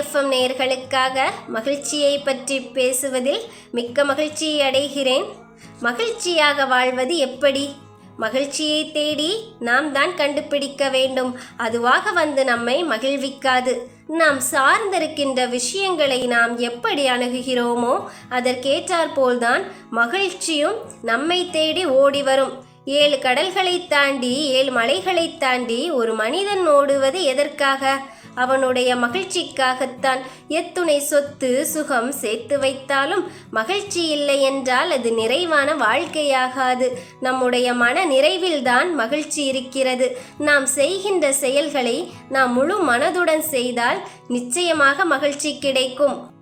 FM நேயர்களுக்காக மகிழ்ச்சியை பற்றி பேசுவதில் மிக்க மகிழ்ச்சி அடைகிறேன். மகிழ்ச்சியாக வாழ்வது எப்படி? மகிழ்ச்சியை தேடி நாம் தான் கண்டுபிடிக்க வேண்டும். அதுவாக வந்து நம்மை மகிழ்விக்காது. நாம் சார்ந்திருக்கின்ற விஷயங்களை நாம் எப்படி அணுகுகிறோமோ அதற்கேற்றாற்போல்தான் மகிழ்ச்சியும் நம்மை தேடி ஓடி வரும். ஏழு கடல்களை தாண்டி ஏழு மலைகளை தாண்டி ஒரு மனிதன் ஓடுவது எதற்காக? அவனுடைய மகிழ்ச்சிக்காகத்தான் எத்துணை சொத்து சுகம் சேர்த்து வைத்தாலும் மகிழ்ச்சி இல்லை என்றால் அது நிறைவான வாழ்க்கையாகாது. நம்முடைய மன நிறைவில்தான் மகிழ்ச்சி இருக்கிறது. நாம் செய்கின்ற செயல்களை நாம் முழு மனதுடன் செய்தால் நிச்சயமாக மகிழ்ச்சி கிடைக்கும்.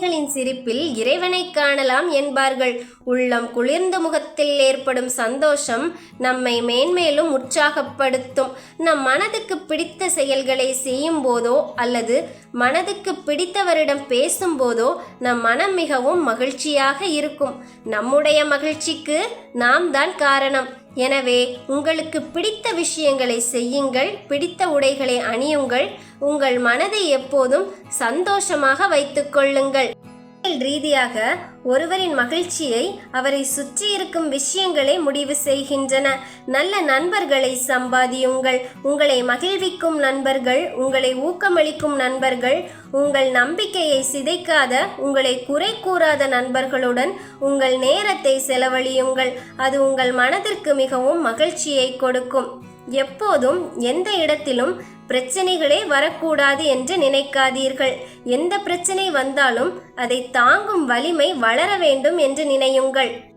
களின் சிரிப்பில் இறைவனை காணலாம் என்பார்கள். உள்ளம் குளிர்ந்த முகத்தில் ஏற்படும் சந்தோஷம் நம்மை மேன்மேலும் உற்சாகப்படுத்தும். நம் மனதுக்கு பிடித்த செயல்களை செய்யும் போதோ அல்லது மனதுக்கு பிடித்தவரிடம் பேசும்போதோ நம் மனம் மிகவும் மகிழ்ச்சியாக இருக்கும். நம்முடைய மகிழ்ச்சிக்கு நாம் தான் காரணம். எனவே உங்களுக்கு பிடித்த விஷயங்களை செய்யுங்கள் பிடித்த உடைகளை அணியுங்கள் உங்கள் மனதை எப்போதும் சந்தோஷமாக வைத்துக்கொள்ளுங்கள் ரீதியாக ஒருவரின் மகிழ்ச்சியை அவரை சுற்றி இருக்கும் விஷயங்களே முடிவு செய்கின்றன. நல்ல நண்பர்களை சம்பாதியுங்கள். உங்களை மகிழ்விக்கும் நண்பர்கள் உங்களை ஊக்கமளிக்கும் நண்பர்கள் உங்கள் நம்பிக்கையை சிதைக்காத உங்களை குறை கூறாத நண்பர்களுடன் உங்கள் நேரத்தை செலவழியுங்கள். அது உங்கள் மனதிற்கு மிகவும் மகிழ்ச்சியை கொடுக்கும். எப்போதும் எந்த இடத்திலும் பிரச்சனைகளே வரக்கூடாது என்று நினைக்காதீர்கள். எந்த பிரச்சனை வந்தாலும் அதை தாங்கும் வலிமை வளர வேண்டும் என்று நினையுங்கள்.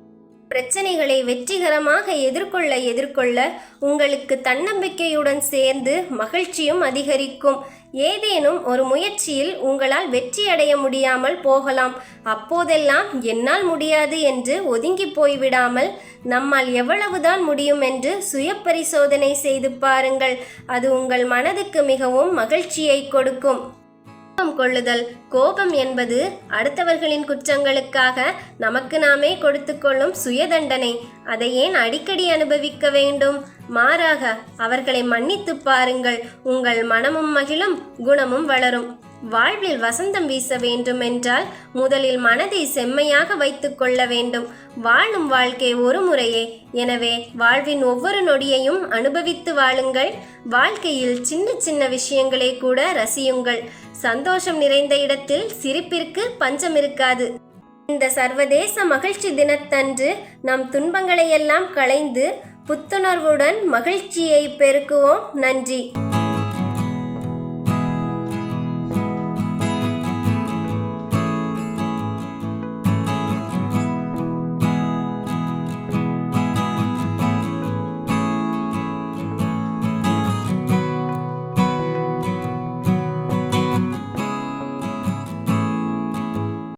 பிரச்சனைகளை வெற்றிகரமாக எதிர்கொள்ள எதிர்கொள்ள உங்களுக்கு தன்னம்பிக்கையுடன் சேர்ந்து மகிழ்ச்சியும் அதிகரிக்கும். ஏதேனும் ஒரு முயற்சியில் உங்களால் வெற்றியடைய முடியாமல் போகலாம். அப்போதெல்லாம் என்னால் முடியாது என்று ஒதுங்கி போய்விடாமல் நம்மால் எவ்வளவுதான் முடியும் என்று சுய பரிசோதனை செய்து பாருங்கள். அது உங்கள் மனதுக்கு மிகவும் மகிழ்ச்சியை கொடுக்கும். கோபம் கொள்ளுதல். கோபம் என்பது அடுத்தவர்களின் குற்றங்களுக்காக நமக்கு நாமே கொடுத்து கொள்ளும் சுயதண்டனை. அதை ஏன் அடிக்கடி அனுபவிக்க வேண்டும்? மாறாக அவர்களை மன்னித்து பாருங்கள். உங்கள் மனமும் மகிழும் குணமும் வளரும். வாழ்வில் வசந்தம் வீச வேண்டும் என்றால் முதலில் மனதை செம்மையாக வைத்துக்கொள்ள வேண்டும். வாழும் வாழ்க்கை ஒரு முறையே. எனவே வாழ்வின் ஒவ்வொரு நொடியையும் அனுபவித்து வாழுங்கள். வாழ்க்கையில் சின்ன சின்ன விஷயங்களை கூட ரசியுங்கள். சந்தோஷம் நிறைந்த இடத்தில் சிரிப்பிற்கு பஞ்சம் இருக்காது. இந்த சர்வதேச மகிழ்ச்சி தினத்தன்று நம் துன்பங்களையெல்லாம் களைந்து புத்துணர்வுடன் மகிழ்ச்சியை பெருக்குவோம். நன்றி.